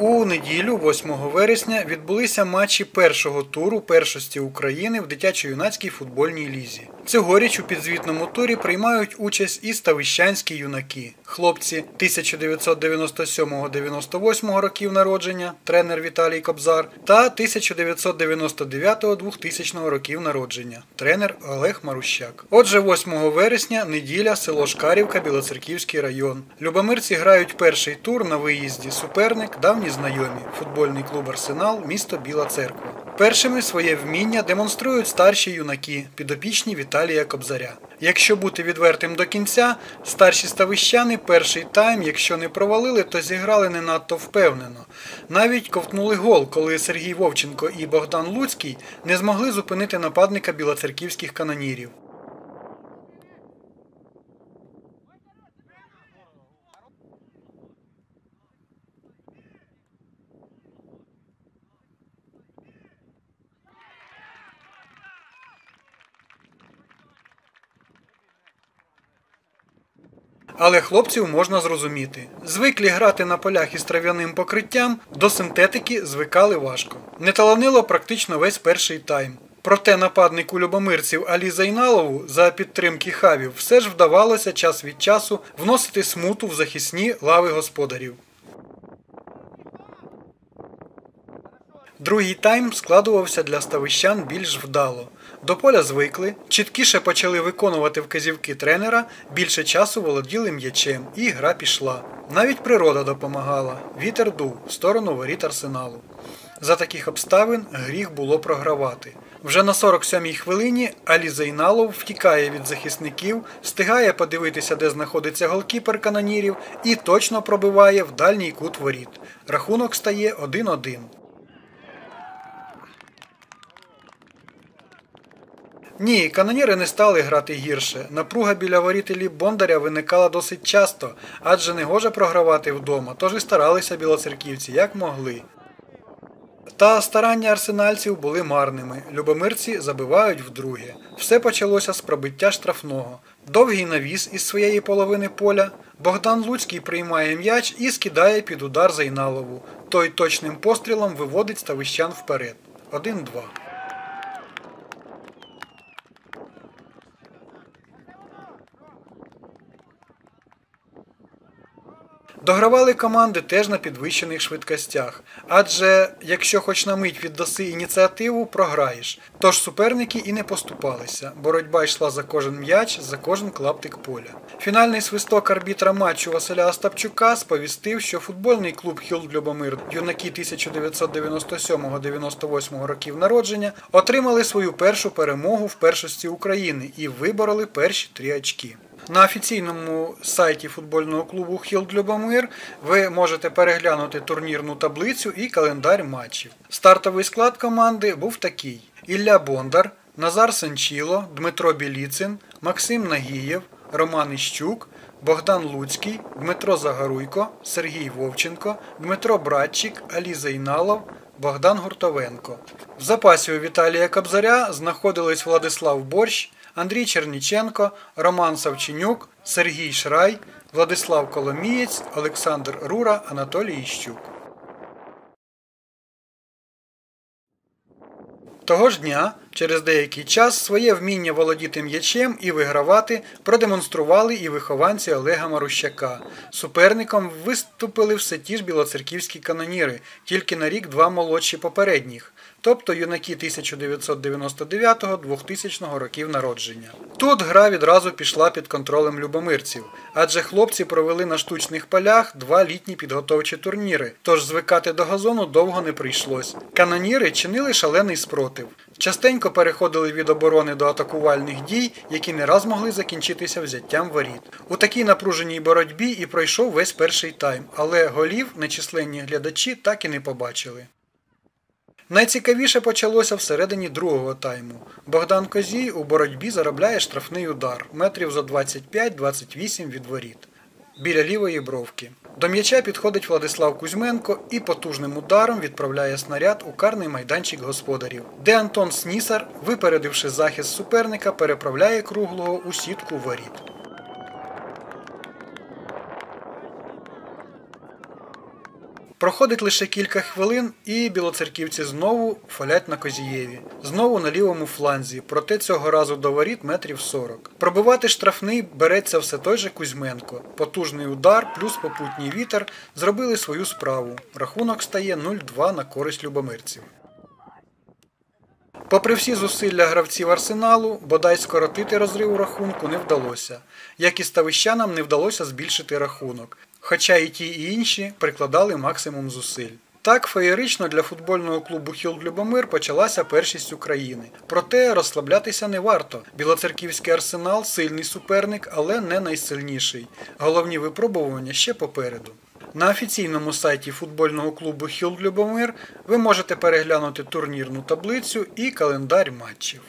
У неділю, 8 вересня, відбулися матчі першого туру першості України в дитячо-юнацькій футбольній лізі. Цьогоріч у підзвітному турі приймають участь і ставищанські юнаки. Хлопці 1997-98 років народження, тренер Віталій Кобзар, та 1999-2000 років народження, тренер Олег Марущак. Отже, 8 вересня, неділя, село Шкарівка, Білоцерківський район. Любомирці грають перший тур на виїзді. Суперник давні знайомі. Футбольний клуб Арсенал, місто Біла Церква. Першими своє вміння демонструють старші юнаки, підопічні Віталія Кобзаря. Якщо бути відвертим до кінця, старші ставищани перший тайм, якщо не провалили, то зіграли не надто впевнено. Навіть ковтнули гол, коли Сергій Вовченко і Богдан Луцький не змогли зупинити нападника білоцерківських канонірів. Але хлопців можна зрозуміти. Звиклі грати на полях із трав'яним покриттям, до синтетики звикали важко. Не таланило практично весь перший тайм. Проте нападнику любомирців Алі Зайналову за підтримки хавів все ж вдавалося час від часу вносити смуту в захисні лави господарів. Другий тайм складувався для ставищан більш вдало. До поля звикли, чіткіше почали виконувати вказівки тренера, більше часу володіли м'ячем, і гра пішла. Навіть природа допомагала. Вітер дув в сторону воріт арсеналу. За таких обставин гріх було програвати. Вже на 47-й хвилині Алі Зайналов втікає від захисників, встигає подивитися, де знаходиться голкіпер канонірів, і точно пробиває в дальній кут воріт. Рахунок стає 1-1. Ні, каноніри не стали грати гірше. Напруга біля ворітелі Бондаря виникала досить часто, адже не гоже програвати вдома, тож і старалися білоцерківці як могли. Та старання арсенальців були марними. Любомирці забивають вдруге. Все почалося з пробиття штрафного. Довгий навіс із своєї половини поля. Богдан Луцький приймає м'яч і скидає під удар Зайналову. Той точним пострілом виводить ставищан вперед. 1-2. Догравали команди теж на підвищених швидкостях, адже якщо хоч на мить віддаси ініціативу, програєш. Тож суперники і не поступалися. Боротьба йшла за кожен м'яч, за кожен клаптик поля. Фінальний свисток арбітра матчу Василя Остапчука сповістив, що футбольний клуб Хілд Любомир, юнаки 1997-98 років народження, отримали свою першу перемогу в першості України і вибороли перші три очки. На офіційному сайті футбольного клубу Хілд Любомир ви можете переглянути турнірну таблицю і календар матчів. Стартовий склад команди був такий: Ілля Бондар, Назар Санчіло, Дмитро Біліцин, Максим Нагієв, Роман Іщук, Богдан Луцький, Дмитро Загоруйко, Сергій Вовченко, Дмитро Братчик, Алі Зайналов, Богдан Гуртовенко. В запасі у Віталія Кобзаря знаходились Владислав Борщ. Андрій Черніченко, Роман Савченюк, Сергій Шрай, Владислав Коломієць, Олександр Рура, Анатолій Іщук. Того ж дня, через деякий час, своє вміння володіти м'ячем і вигравати продемонстрували і вихованці Олега Марущака. Суперником виступили все ті ж білоцерківські каноніри, тільки на рік два молодші попередніх тобто юнаки 1999-2000 років народження. Тут гра відразу пішла під контролем любомирців, адже хлопці провели на штучних полях два літні підготовчі турніри, тож звикати до газону довго не прийшлось. Каноніри чинили шалений спротив. Частенько переходили від оборони до атакувальних дій, які не раз могли закінчитися взяттям воріт. У такій напруженій боротьбі і пройшов весь перший тайм, але голів нечисленні глядачі так і не побачили. Найцікавіше почалося всередині другого тайму. Богдан Козій у боротьбі заробляє штрафний удар метрів за 25-28 від воріт біля лівої бровки. До м'яча підходить Владислав Кузьменко і потужним ударом відправляє снаряд у карний майданчик господарів, де Антон Снісар, випередивши захист суперника, переправляє круглого у сітку воріт. Проходить лише кілька хвилин, і білоцерківці знову фалять на Козієві. Знову на лівому фланзі, проте цього разу до воріт метрів 40. Пробивати штрафний береться все той же Кузьменко. Потужний удар плюс попутній вітер зробили свою справу. Рахунок стає 0-2 на користь любомирців. Попри всі зусилля гравців арсеналу, бодай скоротити розрив у рахунку не вдалося, як і ставищанам не вдалося збільшити рахунок, хоча і ті, і інші прикладали максимум зусиль. Так феєрично для футбольного клубу Хілд Любомир почалася першість України. Проте розслаблятися не варто. Білоцерківський арсенал сильний суперник, але не найсильніший. Головні випробування ще попереду. На офіційному сайті футбольного клубу Хілд Любомир ви можете переглянути турнірну таблицю і календар матчів.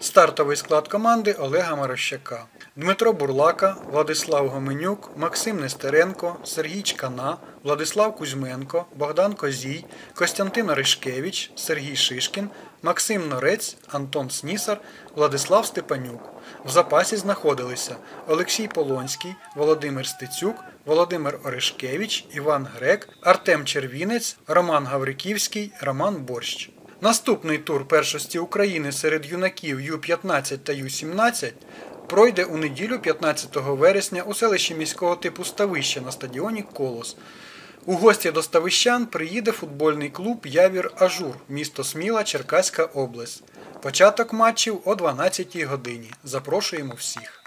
Стартовий склад команди Олега Марощака. Дмитро Бурлака, Владислав Гоменюк, Максим Нестеренко, Сергій Чкана, Владислав Кузьменко, Богдан Козій, Костянтин Оришкевич, Сергій Шишкін, Максим Норець, Антон Снісар, Владислав Степанюк. В запасі знаходилися Олексій Полонський, Володимир Стецюк, Володимир Оришкевич, Іван Грек, Артем Червінець, Роман Гавриківський, Роман Борщ. Наступний тур першості України серед юнаків Ю-15 та Ю-17 пройде у неділю 15 вересня у селищі міського типу Ставище на стадіоні Колос. У гості до Ставищан приїде футбольний клуб Явір Ажур, місто Сміла, Черкаська область. Початок матчів о 12 годині. Запрошуємо всіх.